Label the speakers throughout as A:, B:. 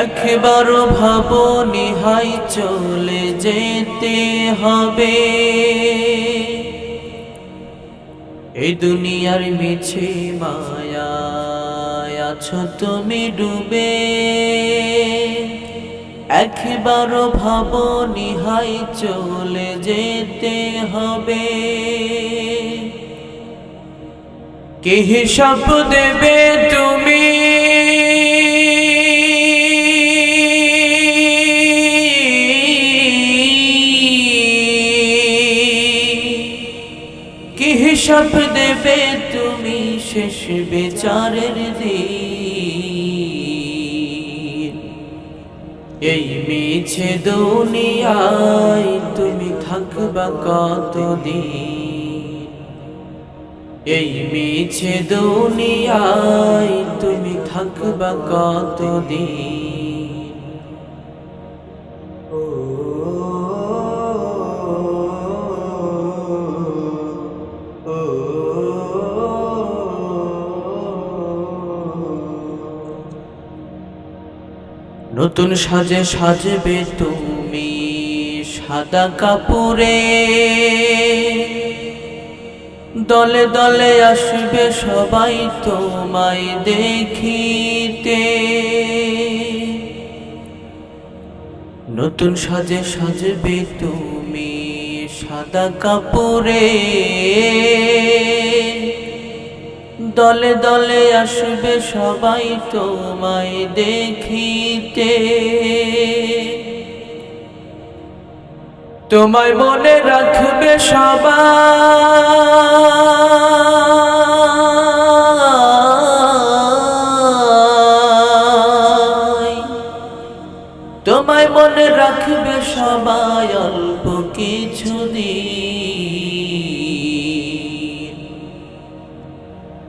A: একবার ভাবো নিহাই চলে যেতে হবে। এই দুনিয়ার মিছে মায়া আছো তুমি ডুবে। একবার ভাবো নিহাই চলে যেতে হবে। কি হিসাব দেবে তুমি হিসাব দেবে তুমি শেষ বিচারের দিন। এই মিছে দুনিয়ায় তুমি থাকবা কতদিন? এই মিছে দুনিয়ায় তুমি থাকবা কতদিন? নতুন সাজে সাজবে তুমি সাদা কাপড়ে। দলে দলে আসবে সবাই তোমায় দেখিতে। নতুন সাজে সাজবে তুমি সাদা কাপড়ে। দলে দলে আসবে সবাই তোমায় দেখিতে। তোমায় মনে রাখবে সবাই। তোমায় মনে রাখবে সবাই অল্প কিছু কিছুদিন।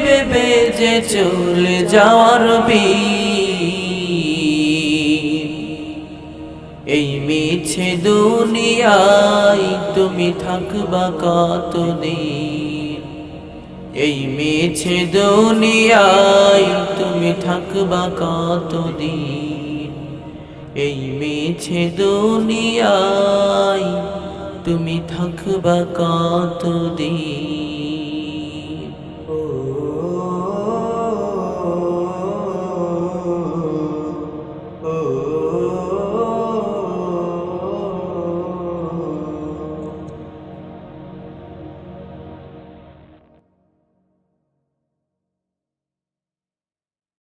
A: উঠবে বেজে চলে যাওয়ার এই মিছে দুনিয়ায় তুমি থাকবা কতদিন? এই মিছে দুনিয়ায় তুমি থাকবা কতদিন? এই মিছে দুনিয়ায় তুমি থাকবা কতদিন?